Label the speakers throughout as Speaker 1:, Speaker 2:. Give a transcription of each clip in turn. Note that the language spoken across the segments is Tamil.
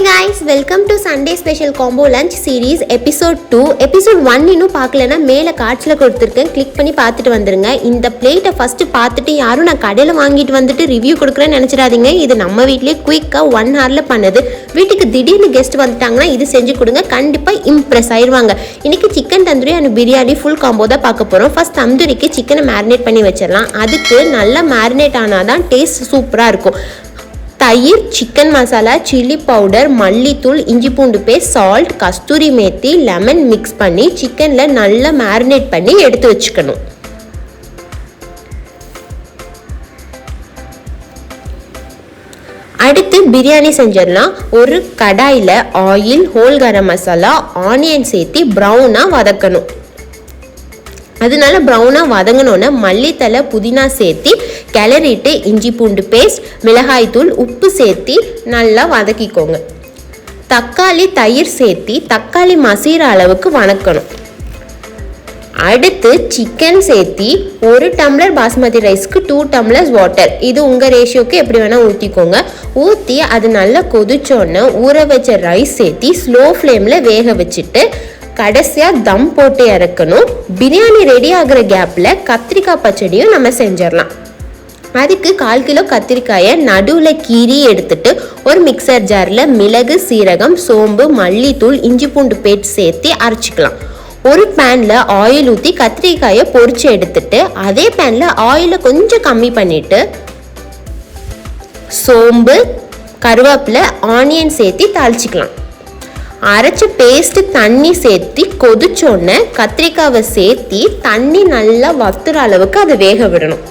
Speaker 1: Hi guys welcome to Sunday special combo lunch series episode two episode one இன்னும் பார்க்கலன்னா மேலே காட்சியில் கொடுத்துருக்கேன் கிளிக் பண்ணி பார்த்துட்டு வந்துருங்க இந்த பிளேட்டை ஃபஸ்ட்டு பார்த்துட்டு யாரும் நான் கடையில் வாங்கிட்டு வந்துட்டு ரிவ்யூ கொடுக்குறேன்னு நினச்சிடாதீங்க இது நம்ம வீட்லேயே குயிக்காக ஒன் ஹவரில் பண்ணுது. வீட்டுக்கு திடீர்னு கெஸ்ட் வந்துட்டாங்கன்னா இது செஞ்சு கொடுங்க. கண்டிப்பாக இம்ப்ரெஸ் ஆயிடுவாங்க இன்னைக்கு chicken tandoori and biryani full combo தான் பார்க்க போகிறோம் ஃபஸ்ட் தந்தூரிக்கு சிக்கனை மேரினேட் பண்ணி வச்சிடலாம். அதுக்கு நல்லா மேரினேட் ஆனால் தான் டேஸ்ட் சூப்பராக இருக்கும். தயிர் சிக்கன் மசாலா சில்லி பவுடர் மல்லித்தூள் இஞ்சி பூண்டு paste salt kasuri methi lemon mix பண்ணி சிக்கனில் நல்லா மேரினேட் பண்ணி எடுத்து வச்சுக்கணும். அடுத்து பிரியாணி செஞ்சிடலாம். ஒரு கடாயில் oil whole garam masala onion சேர்த்து ப்ரௌனாக வதக்கணும். அதனால ப்ரௌனாக வதங்கினோன்னே மல்லித்தலை புதினா சேர்த்து கிளறிட்டு இஞ்சி பூண்டு பேஸ்ட் மிளகாய்த்தூள் உப்பு சேர்த்து நல்லா வதக்கிக்கோங்க. தக்காளி தயிர் சேர்த்து தக்காளி மசீர அளவுக்கு வணக்கணும். அடுத்து சிக்கன் சேர்த்தி ஒரு டம்ளர் பாஸ்மதி ரைஸ்க்கு டூ டம்ளர்ஸ் வாட்டர் இது உங்கள் ரேஷியோக்கு எப்படி வேணால் ஊற்றிக்கோங்க ஊற்றி அது நல்லா கொதிச்சோன்னே ஊற வச்ச ரைஸ் சேர்த்தி ஸ்லோ ஃப்ளேமில் வேக வச்சுட்டு கடைசியாக தம் போட்டு இறக்கணும். பிரியாணி ரெடி ஆகிற கேப்பில் கத்திரிக்காய் பச்சடியும் நம்ம செஞ்சிடலாம். அதுக்கு கால் கிலோ கத்திரிக்காயை நடுவில் கீறி எடுத்துட்டு ஒரு மிக்சர் ஜாரில் மிளகு சீரகம் சோம்பு மல்லித்தூள் இஞ்சி பூண்டு பேஸ்ட் சேர்த்து அரைச்சிக்கலாம். ஒரு பேனில் ஆயில் ஊற்றி கத்திரிக்காயை பொறிச்சு எடுத்துட்டு அதே பேனில் ஆயிலை கொஞ்சம் கம்மி பண்ணிட்டு சோம்பு கருவேப்பிலை ஆனியன் சேர்த்து தாளிச்சிக்கலாம். அரைச்சி பேஸ்ட்டு தண்ணி சேர்த்து கொதிச்சோடனே கத்திரிக்காவை சேர்த்தி தண்ணி நல்லா வத்துற அளவுக்கு அதை வேக விடணும்.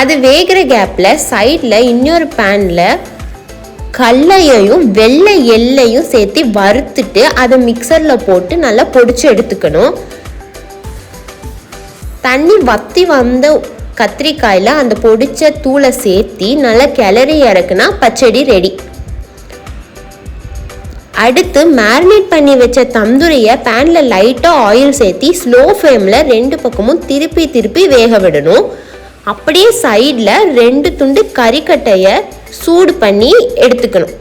Speaker 1: அது வேகிற கேப்பில் சைடில் இன்னொரு பேனில் கடலையையும் வெள்ளை எள்ளையும் சேர்த்து வறுத்துட்டு அதை மிக்சரில் போட்டு நல்லா பொடிச்சு எடுத்துக்கணும். தண்ணி வத்தி வந்த கத்திரிக்காயில் அந்த பொடிச்ச தூளை சேர்த்தி நல்லா கிளறி இறக்குனா பச்சடி ரெடி அடுத்து மேரினேட் பண்ணி வச்ச தந்தூரியை பேனில் லைட்டாக ஆயில் சேர்த்தி ஸ்லோ ஃப்ளேமில் ரெண்டு பக்கமும் திருப்பி திருப்பி வேக விடணும். அப்படியே சைடில் ரெண்டு துண்டு கறிக்கட்டையை சூடு பண்ணி எடுத்துக்கணும்.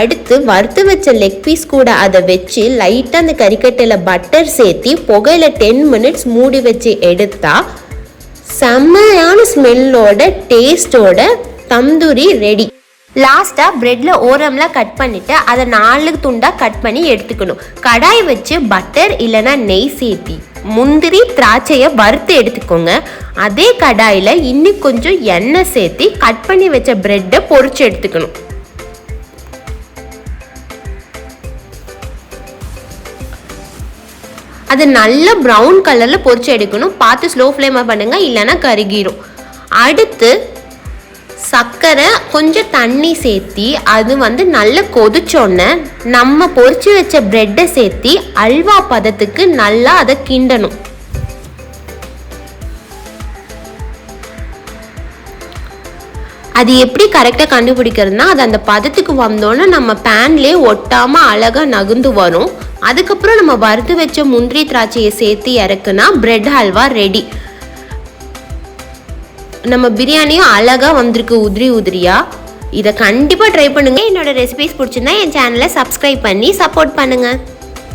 Speaker 1: அடுத்து வறுத்து வச்ச லெக் பீஸ் கூட அதை வச்சு லைட்டாக அந்த கறிக்கட்டையில் பட்டர் சேர்த்தி புகையில் டென் மினிட்ஸ் மூடி வச்சு எடுத்தா செம்மையான ஸ்மெல்லோட டேஸ்டோட தந்தூரி ரெடி லாஸ்ட்டாக ப்ரெட்டில் ஓரம்லாம் கட் பண்ணிவிட்டு அதை நாலு துண்டாக கட் பண்ணி எடுத்துக்கணும். கடாய் வச்சு பட்டர் இல்லைன்னா நெய் சேர்த்தி முந்திரி திராட்சையை வறுத்து எடுத்துக்கோங்க. அதே கடாயில் இன்னும் கொஞ்சம் எண்ணெய் சேர்த்தி கட் பண்ணி வச்ச ப்ரெட்டை பொறிச்சு எடுத்துக்கணும். அது நல்ல ப்ரௌன் கலரில் பொறிச்சு எடுக்கணும். பார்த்து ஸ்லோ ஃப்ளேமாக பண்ணுங்கள் இல்லைன்னா கருகிரும். அடுத்து சர்க்கரை கொஞ்சம் தண்ணி சேர்த்தி அது வந்து நல்லா கொதிச்சோடனே நம்ம பொறிச்சு வச்ச ப்ரெட்டை சேர்த்தி அல்வா பதத்துக்கு நல்லா அதை கிண்டணும். அது எப்படி கரெக்டாக கண்டுபிடிக்கிறதுனா அது அந்த பதத்துக்கு வந்தோன்னே நம்ம பேன்லேயே ஒட்டாமல் அழகாக நகுந்து வரும். அதுக்கப்புறம் நம்ம வறுத்து வச்ச முந்திரி திராட்சையை சேர்த்து இறக்குனா பிரெட் ஹல்வா ரெடி நம்ம பிரியாணியும் அழகாக வந்திருக்கு உதிரி உதிரியாக இதை கண்டிப்பாக ட்ரை பண்ணுங்கள் என்னோடய ரெசிபிஸ் பிடிச்சிருந்தா என் சேனலை சப்ஸ்கிரைப் பண்ணி சப்போர்ட் பண்ணுங்கள்